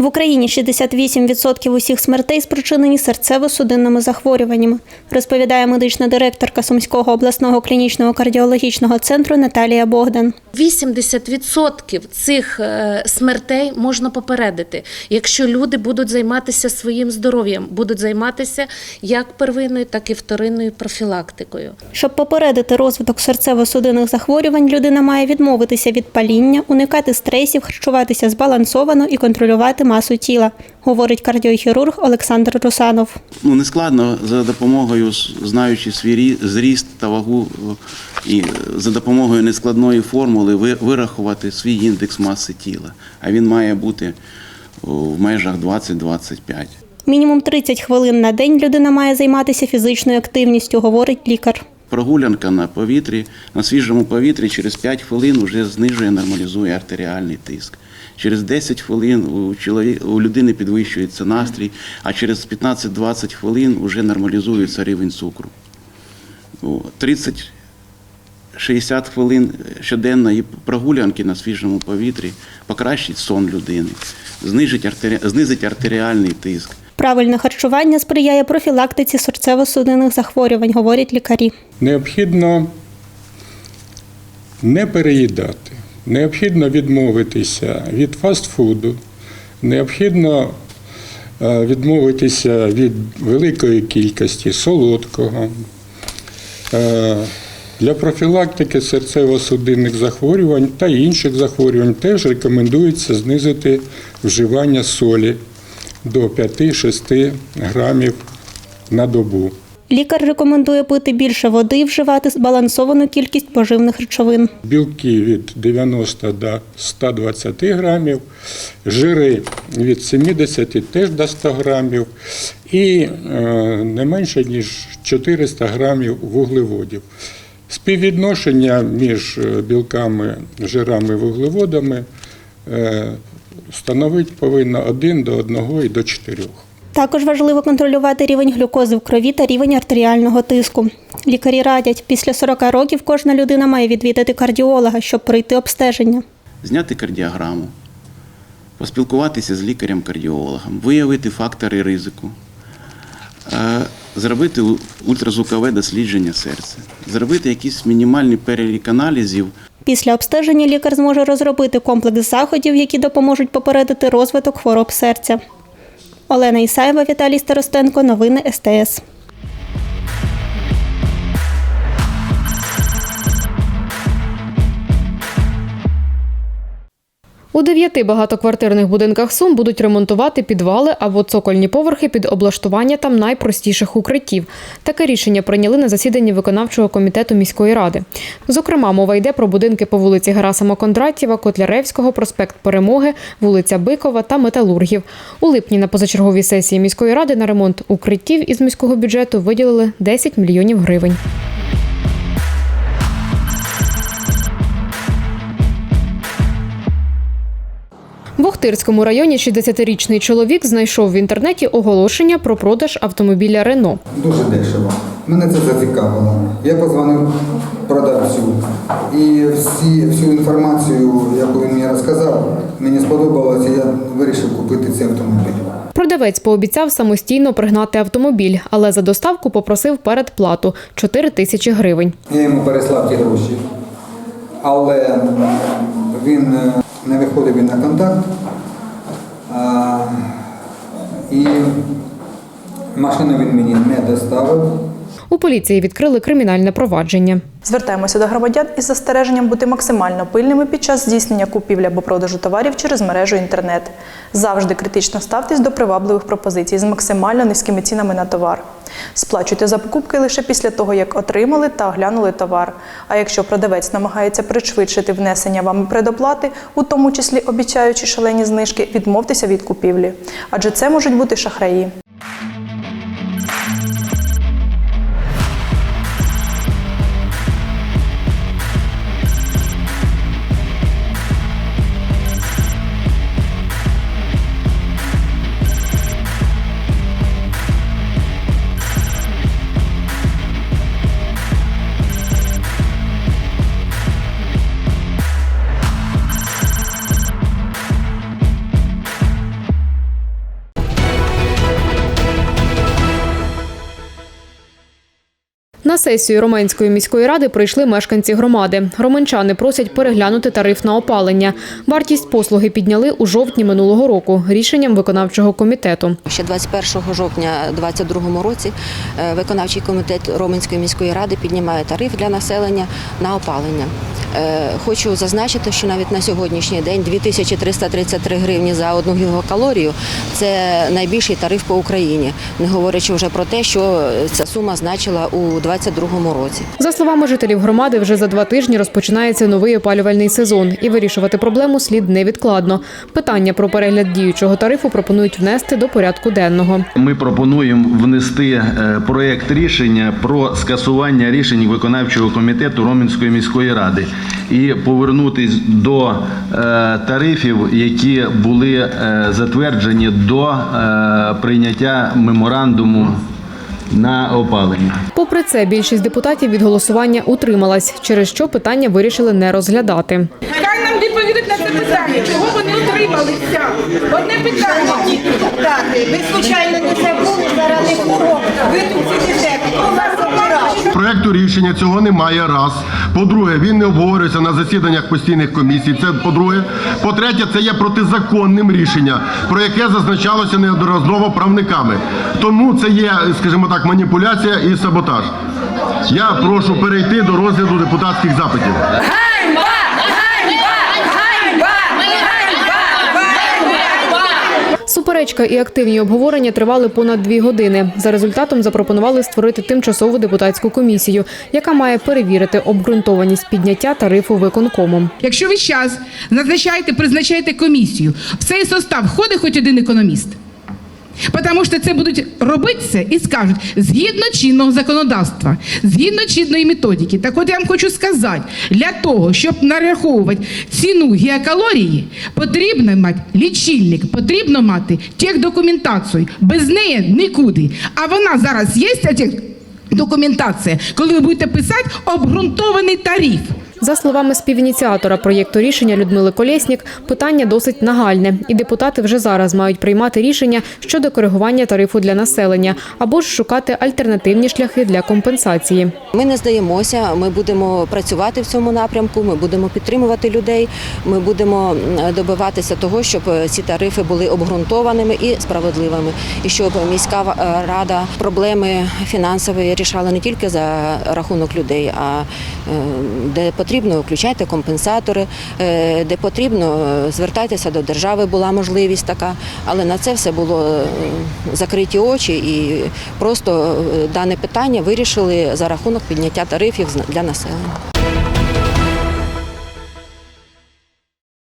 В Україні 68% усіх смертей спричинені серцево-судинними захворюваннями, розповідає медична директорка Сумського обласного клінічного кардіологічного центру Наталія Богдан. 80% цих е, смертей можна попередити, якщо люди будуть займатися своїм здоров'ям, будуть займатися як первинною, так і вторинною профілактикою. Щоб попередити розвиток серцево-судинних захворювань, людина має відмовитися від паління, уникати стресів, харчуватися збалансовано і контролювати масу тіла, говорить кардіохірург Олександр Русанов. ну, не складно за допомогою, знаючи свій зріст та вагу, е, і е, за допомогою нескладної формули вирахувати свій індекс маси тіла. А він має бути в межах 20-25. Мінімум 30 хвилин на день людина має займатися фізичною активністю, говорить лікар. Прогулянка на повітрі, на свіжому повітрі через 5 хвилин вже знижує, нормалізує артеріальний тиск. Через 10 хвилин у, чолові- у людини підвищується настрій, а через 15-20 хвилин вже нормалізується рівень цукру. 30-60 хвилин щоденної прогулянки на свіжому повітрі покращить сон людини, знизить артеріальний тиск. Правильне харчування сприяє профілактиці серцево-судинних захворювань, говорять лікарі. Необхідно не переїдати, необхідно відмовитися від фастфуду, необхідно е, відмовитися від великої кількості солодкого. Е, Для профілактики серцево-судинних захворювань та інших захворювань теж рекомендується знизити вживання солі до 5-6 грамів на добу. Лікар рекомендує пити більше води і вживати збалансовану кількість поживних речовин. білки від 90 до 120 грамів, жири від 70 теж до 100 грамів і е, не менше ніж 400 грамів вуглеводів. Співвідношення між е, білками, жирами вуглеводами становить повинно 1 до 1 і до 4. Також важливо контролювати рівень глюкози в крові та рівень артеріального тиску. Лікарі радять, після 40 років кожна людина має відвідати кардіолога, щоб пройти обстеження. зняти кардіограму, поспілкуватися з лікарем-кардіологом, виявити фактори ризику, е, зробити ультразвукове дослідження серця, зробити якісь мінімальні перелік аналізів, Після обстеження лікар зможе розробити комплекс заходів, які допоможуть попередити розвиток хвороб серця. Олена Ісаєва, Віталій Старостенко. Новини СТС. У дев'яти багатоквартирних будинках Сум будуть ремонтувати підвали або цокольні поверхи під облаштування там найпростіших укриттів. Таке рішення прийняли на засіданні виконавчого комітету міської ради. Зокрема, мова йде про будинки по вулиці Герасима Кондратєва, Котляревського, проспект Перемоги, вулиця Бикова та Металургів. У липні на позачерговій сесії міської ради на ремонт укриттів із міського бюджету виділили 10 мільйонів гривень. В Охтирському районі 60-річний чоловік знайшов в інтернеті оголошення про продаж автомобіля Рено. Дуже дешево. Мене це зацікавило. Я позвонив продавцю і всі, всю інформацію, яку він мені розказав, мені сподобалося, я вирішив купити цей автомобіль. Продавець пообіцяв самостійно пригнати автомобіль, але за доставку попросив передплату 4 тисячі гривень. Я йому переслав ті гроші, але він е, не виходив він на контакт. А, і машину він мені не доставив. У поліції відкрили кримінальне провадження. Звертаємося до громадян із застереженням бути максимально пильними під час здійснення купівлі або продажу товарів через мережу інтернет. Завжди критично ставтесь до привабливих пропозицій з максимально низькими цінами на товар. Сплачуйте за покупки лише після того, як отримали та оглянули товар. А якщо продавець намагається пришвидшити внесення вами предоплати, у тому числі обіцяючи шалені знижки, відмовтеся від купівлі. Адже це можуть бути шахраї. Сесію Роменської міської ради прийшли мешканці громади. Романчани просять переглянути тариф на опалення. Вартість послуги підняли у жовтні минулого року рішенням виконавчого комітету. Ще 21 жовтня 2022 році е, виконавчий комітет Роменської міської ради піднімає тариф для населення на опалення. Е, Хочу зазначити, що навіть на сьогоднішній день 2333 гривні за одну гігакалорію – це найбільший тариф по Україні, не говорячи вже про те, що ця сума значила у 2022 році. За словами жителів громади, вже за два тижні розпочинається новий опалювальний сезон, і вирішувати проблему слід невідкладно. Питання про перегляд діючого тарифу пропонують внести до порядку денного. Ми пропонуємо внести е, проект рішення про скасування рішень виконавчого комітету Ромінської міської ради і повернутись до е, тарифів, які були е, затверджені до прийняття меморандуму на опалення. Попри це, більшість депутатів від голосування утрималась, через що питання вирішили не розглядати. Хай нам відповідуть на це питання, чого вони утрималися. Одне питання. Так, ви звичайно не забули заради Проекту рішення цього немає. Раз. По-друге, він не обговорюється на засіданнях постійних комісій. Це по-друге. По-третє, це є протизаконним рішення, про яке зазначалося неодноразово правниками. Тому це є, скажімо так, маніпуляція і саботаж. Я прошу перейти до розгляду депутатських запитів. Суперечка і активні обговорення тривали понад дві години. За результатом запропонували створити тимчасову депутатську комісію, яка має перевірити обґрунтованість підняття тарифу виконкомом. Якщо ви зараз назначаєте, призначаєте комісію, в цей состав входить хоч один економіст. Тому що це будуть робити це і скажуть згідно чинного законодавства, згідно чинної методики. Так от я вам хочу сказати, для того, щоб нараховувати ціну геокалорії, потрібно мати лічильник, потрібно мати техдокументацію. Без неї нікуди. А вона зараз є, ця тех- документація, коли ви будете писати обґрунтований тариф. За словами співініціатора проєкту рішення Людмили Колєснік, питання досить нагальне, і депутати вже зараз мають приймати рішення щодо коригування тарифу для населення або ж шукати альтернативні шляхи для компенсації. Ми не здаємося, ми будемо працювати в цьому напрямку, ми будемо підтримувати людей, ми будемо добиватися того, щоб е, ці тарифи були обґрунтованими і справедливими, і щоб міська е, рада проблеми фінансові рішала не тільки за рахунок людей, а е, де потрібно, включайте компенсатори, е, де потрібно, е, звертайтеся до держави, була можливість така, але на це все було е, закриті очі і просто дане питання вирішили за рахунок підняття тарифів для населення.